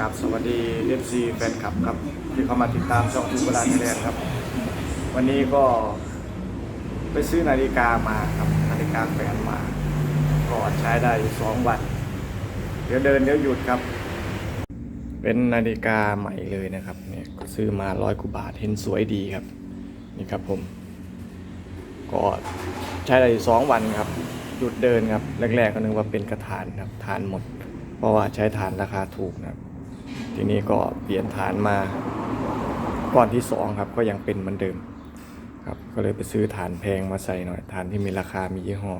กับสวัสดีเอฟซีแฟนคลับครับที่เข้ามาติดตามช่องทูบลาไทยแลนครับ วันนี้ก็ไปซื้อนาฬิกามาครับนาฬิกาแฟนมาก็ใช้ได้สองวัน เดี๋ยวเดินเดี๋ยวหยุดครับ เป็นนาฬิกาใหม่เลยนะครับเนี่ยก็ซื้อมาร้อยกว่าบาทเห็นสวยดีครับ นี่ครับผม ก็ใช้ได้สองวันครับ หยุดเดินครับ แรกๆก็นึกว่าเป็นกระถานครับฐานหมด เพราะว่าใช้ฐานราคาถูกนะครับ ทีนี้ก็เปลี่ยนฐานมาก้อนที่สองครับก็ยังเป็นเหมือนเดิมครับก็เลยไปซื้อฐานแพงมาใส่หน่อยฐานที่มีราคามียี่ห้อ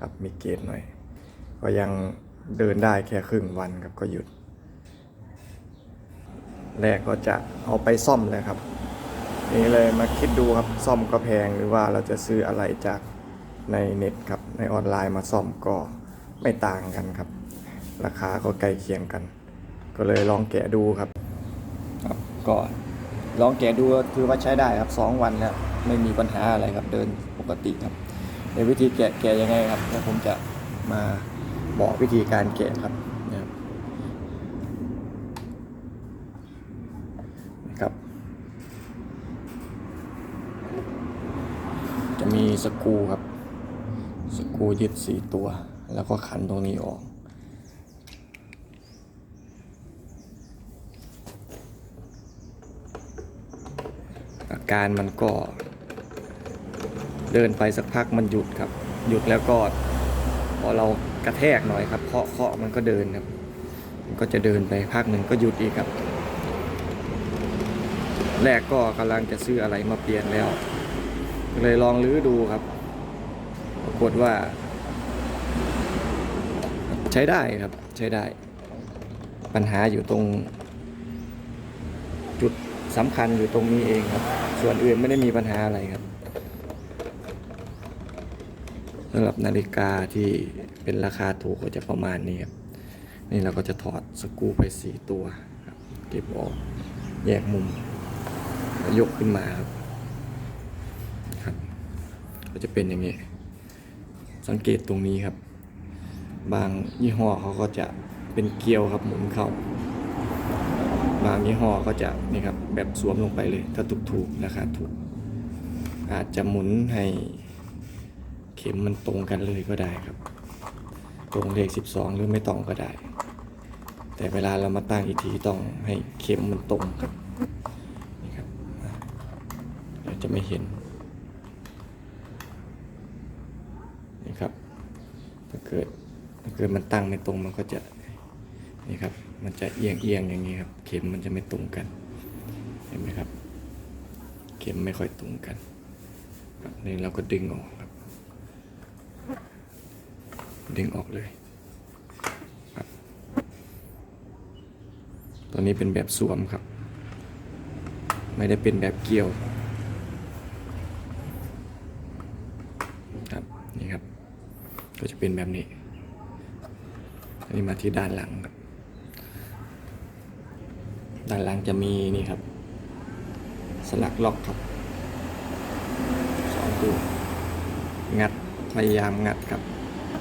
ครับมีเกรดหน่อย ก็ยังเดินได้แค่ครึ่งวันครับก็หยุด แรกก็จะเอาไปซ่อมเลยครับนี่เลยมาคิดดูครับซ่อมก็แพงหรือว่าเราจะซื้ออะไรจากในเน็ตครับในออนไลน์มาซ่อมก็ไม่ต่างกันครับ ราคาก็ใกล้เคียงกัน ก็เลยลองแกะดูครับครับก็ลองแกะดูคือว่าใช้ได้ครับสองวันแล้วไม่มีปัญหาอะไรครับเดินปกติครับในวิธีแกะแกะยังไงครับแล้วผมจะมาบอกวิธีการแกะครับนะครับ จะมีสกูครับ สกูยึดสี่ตัว แล้วก็ขันตรงนี้ออก อา การมันก็ เดินไปสักพักมันหยุดครับ หยุดแล้วก็พอเรากระแทกหน่อยครับเคาะเคาะมันก็เดินครับ มันก็จะเดินไปพักหนึ่งก็หยุดอีกครับ แรกก็กำลังจะซื้ออะไรมาเปลี่ยนแล้ว เลยลองลื้อดูครับ ปรากฏว่า ใช้ได้ครับใช้ได้ ปัญหาอยู่ตรงจุด สำคัญอยู่ตรงนี้เองครับ ส่วนอื่นไม่ได้มีปัญหาอะไรครับสำหรับนาฬิกาที่เป็นราคาถูกก็จะประมาณนี้ครับ นี่เราก็จะถอดสกูไปสี่ตัวครับเก็บออกแยกมุมยกขึ้นมาครับครับ ก็จะเป็นอย่างนี้ สังเกตตรงนี้ครับ บางยี่ห้อเขาก็จะเป็นเกลียวครับหมุนเข้า บางยี่ห้อก็จะนี่ครับแบบสวมลงไปเลย ถ้าถูกถูกๆราคาถูก อาจจะหมุนให้เข็มมันตรงกันเลยก็ได้ครับ ตรงเลข 12 หรือไม่ตรงก็ได้ แต่เวลาเรามาตั้งอีกทีต้องให้เข็มมันตรงครับนี่ครับเราจะไม่เห็นนี่ครับถ้าเกิดถ้าเกิดมันตั้งไม่ตรงมันก็จะนี่ครับ มันจะเอียงเอียงอย่างนี้ครับ เข็มมันจะไม่ตรงกัน เห็นไหมครับ เข็มไม่ค่อยตรงกันนี่เราก็ดึงออกครับ ดึงออกเลยตัวนี้เป็นแบบสวมครับ ไม่ได้เป็นแบบเกี่ยวครับนี่ครับ ก็จะเป็นแบบนี้ อันนี้มาที่ด้านหลังครับ ด้านหลังจะมีนี่ครับ สลักล็อกครับสองตัวงัดพยายามงัดครับ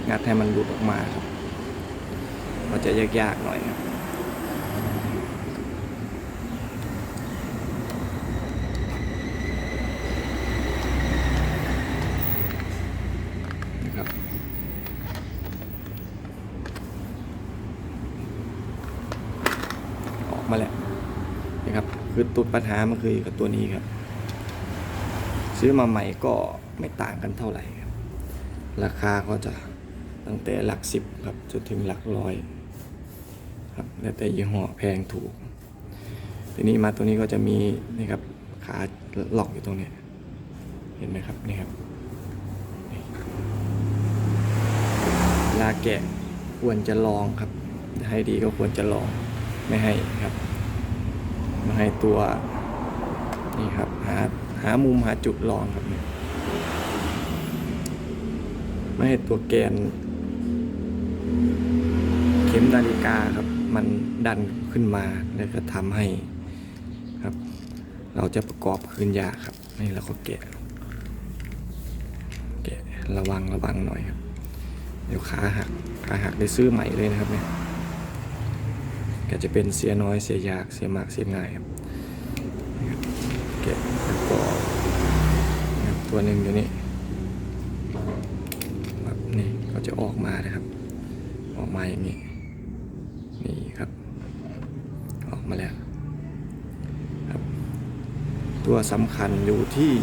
งัดให้มันหลุดออกมาครับก็จะยากๆหน่อยครับนะครับออกมาแล้ว คือตุดปัญหามันคืออยู่กับตัวนี้ครับ ซื้อมาใหม่ก็ไม่ต่างกันเท่าไหร่ครับ ราคาก็จะตั้งแต่หลักสิบครับจนถึงหลักร้อยครับแล้วแต่ยี่ห้อแพงถูก ทีนี้มาตัวนี้ก็จะมีนี่ครับขาล็อกอยู่ตรงนี้เห็นไหมครับนี่ครับลาแกะควรจะลองครับ ให้ดีก็ควรจะลองไม่ให้ครับ ม่ให้ตัวนี่ครับหาหามุมหาจุดลองครับเนี่ยไม่ให้ตัวแกน เข็มนาฬิกาครับ มันดันขึ้นมาแล้วก็ทำให้ครับ เราจะประกอบคืนยากครับนี่เราก็แกะแกะระวังระวังหน่อยครับ เดี๋ยวขาหักขาหักได้ซื้อใหม่เลยนะครับเนี่ย ก็จะเป็นเสียน้อยเสียยากเสียมากเสียง่ายครับนี่ครับก็ตัวหนึ่งอยู่นี่ครับนี่ก็จะออกมานะครับ ออกมาอย่างนี้นี่ครับ ออกมาแล้วครับ ตัวสำคัญอยู่ที่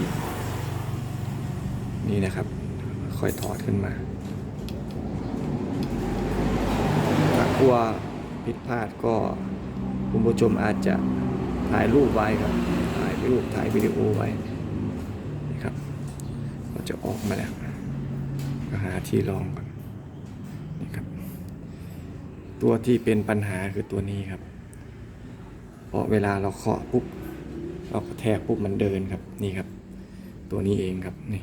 นี่นะครับ ค่อยถอดขึ้นมาถ้ากลัว ผิดพลาดก็คุณผู้ชมอาจจะถ่ายรูปไว้ครับ ถ่ายรูปถ่ายวิดีโอไว้นี่ครับก็จะออกมาแล้วก็หาที่รองก่อนนี่ครับ ตัวที่เป็นปัญหาคือตัวนี้ครับเพราะเวลาเราเคาะปุ๊บเรากระแทกปุ๊บมันเดินครับนี่ครับ ตัวนี้เองครับนี่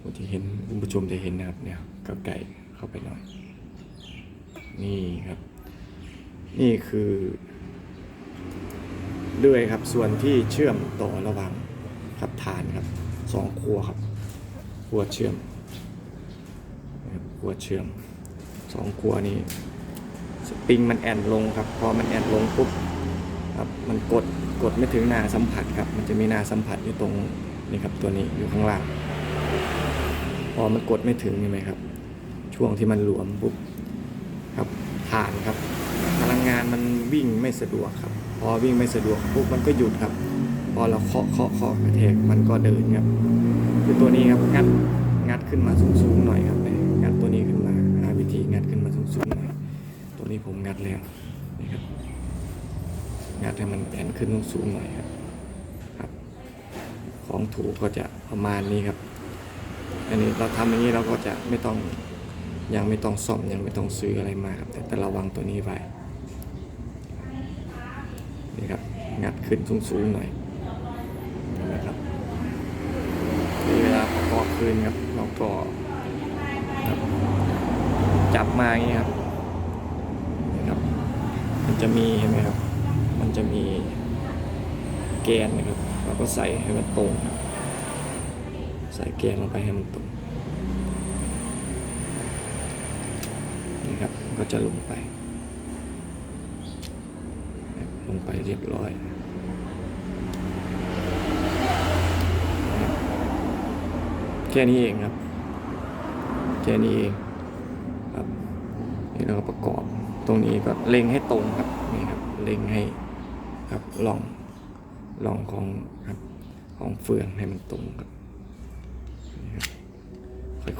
คุณที่เห็นคุณผู้ชมจะเห็นนะครับเนี่ยก็ไก่เข้าไปหน่อย นี่ครับ นี่คือเลื่อยครับ ส่วนที่เชื่อมต่อระหว่างครับฐานครับสองครัวครับครัวเชื่อมครัวเชื่อมสองครัวนี้สปริงมันแอนลงครับ พอมันแอนลงปุ๊บครับมันกดกดไม่ถึงหน้าสัมผัสครับ มันจะมีหน้าสัมผัสอยู่ตรงนี่ครับตัวนี้อยู่ข้างล่าง พอมันกดไม่ถึงใช่ไหมครับ ช่วงที่มันหลวมปุ๊บครับฐานครับานมันวิ่งไม่สะดวกครับ พอวิ่งไม่สะดวกปุ๊บมันก็หยุดครับ พอเราเคาะเคาะเคาะกระแทกมันก็เดินครับคือตัวนี้ครับงัดงัดขึ้นมาสูงๆหน่อยครับเนี่ยงัดตัวนี้ขึ้นมาหาวิธีงัดขึ้นมาสูงๆหน่อยตัวนี้ผมงัดแล้วนี่ครับงัดให้มันแผ่นขึ้นสูงๆหน่อยครับครับ ของถูกก็จะประมาณนี้ครับ อันนี้เราทำอย่างนี้เราก็จะไม่ต้องยังไม่ต้องซ่อมยังไม่ต้องซื้ออะไรมาครับ แต่แต่ระวังตัวนี้ไว้ นี่ครับงัดขึ้นสูงๆหน่อยเห็นะครับนี่เวลาประกอบคืนครับเราก็จับมาอย่างนี้ครับนะครับ มันจะมีเห็นไหมครับ มันจะมีแกนนะครับเราก็ใส่ให้มันตรงครับใส่แกนลงไปให้มันตรงนี่ครับก็จะลงไป งไปเรียบร้อย แค่นี้เองครับ แค่นี้เองครับนี่เราก็ประกอบ ตรงนี้ก็เล็งให้ตรงครับนี่ครับเล็งให้ครับลองลองของครับของเฟืองให้มันตรงครับ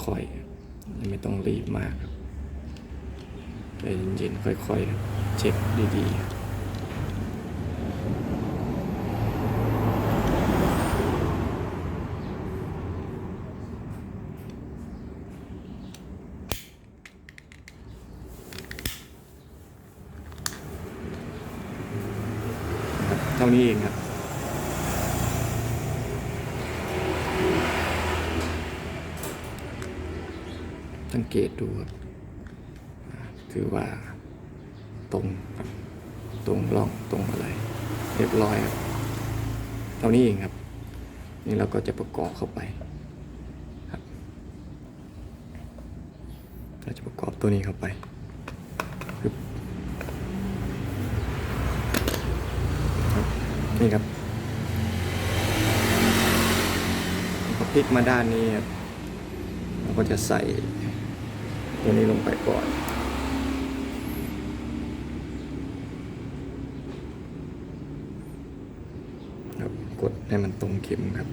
ค่อยๆไม่ต้องรีบมากครับใจเย็นๆค่อยๆเช็คดีๆครับครับเท่านี้เองครับสังเกตดูครับถือว่าตรงตรงร่องตรงอะไร เรียบร้อยครับเท่านี้เองครับ นี่เราก็จะประกอบเข้าไปครับเราจะประกอบตัวนี้เข้าไปบครับ นี่ครับพอพลิกมาด้านนี้ครับเราก็จะใส่ตัวนี้ลงไปก่อนครับกดให้มันตรงเข็มครับ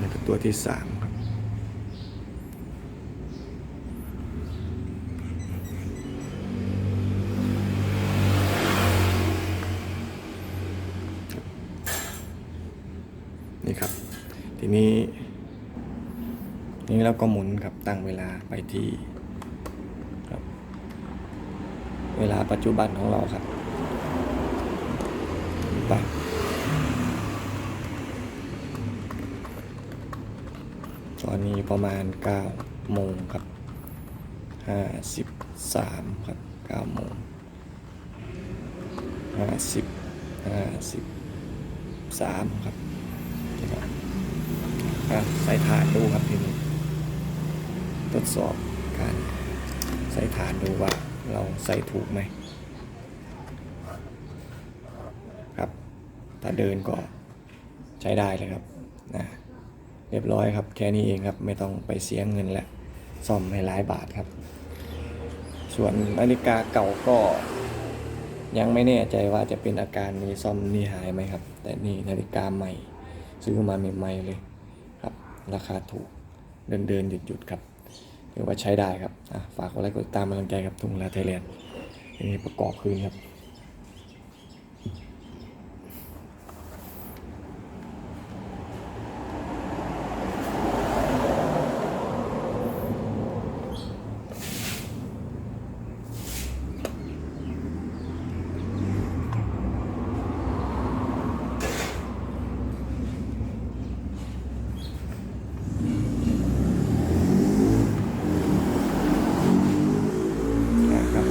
นี่คือตัวที่สามครับ นี่ครับ ทีนี้ทีนี้เราก็หมุนครับตั้งเวลาไปที่ครับเวลาปัจจุบันของเราครับไปตอนนี้ประมาณ9โมงครับ53ครับ9โมง50 53ครับนี่ครับ ใส่ฐานดูครับทีนี้ทดสอบการใส่ฐานดูว่าเราใส่ถูกไหมครับ ถ้าเดินก็ใช้ได้เลยครับนะเรียบร้อยครับแค่นี้เองครับไม่ต้องไปเสียเงินและซ่อมให้หลายบาทครับ ส่วนนาฬิกาเก่าก็ยังไม่แน่ใจว่าจะเป็นอาการนี้ซ่อมนี่หายไหมครับ แต่นี่นาฬิกาใหม่ ซื้อมาใหม่ๆเลย ราคาถูกเดินเดินหยุดหยุดครับถือว่าใช้ได้ครับฝากกดไลค์กดติดตามกำลังใจกับทุงลาไทยแลนด์ทีนี้ประกอบคืนครับนครับ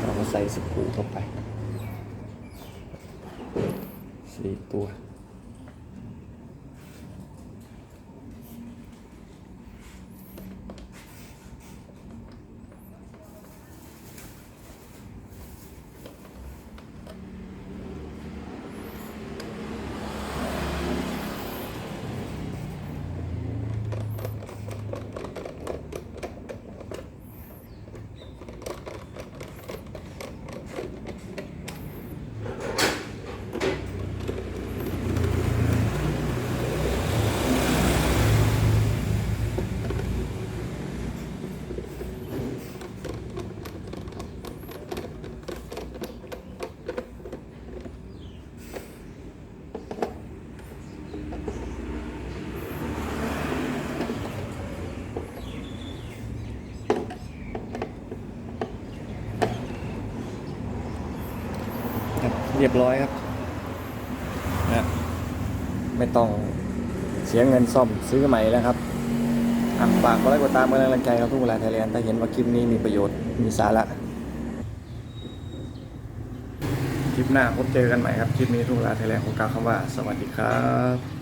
เราก็ใส่สกรูเข้าไปสี่ตัว ค เรียบร้อยครับนะไม่ต้องเสียเงินซ่อมซื้อใหม่แล้วครับอะฝากกดไลค์กดตามกำลังใจครับทุกเวลาไทยแลนด์ถ้าเห็นว่าคลิปนี้มีประโยชน์มีสาระคลิปหน้าพบเจอกันใหม่ครับ คลิปนี้ทุกเวลาไทยแลนด์ขอกล่าวคำว่า สวัสดีครับ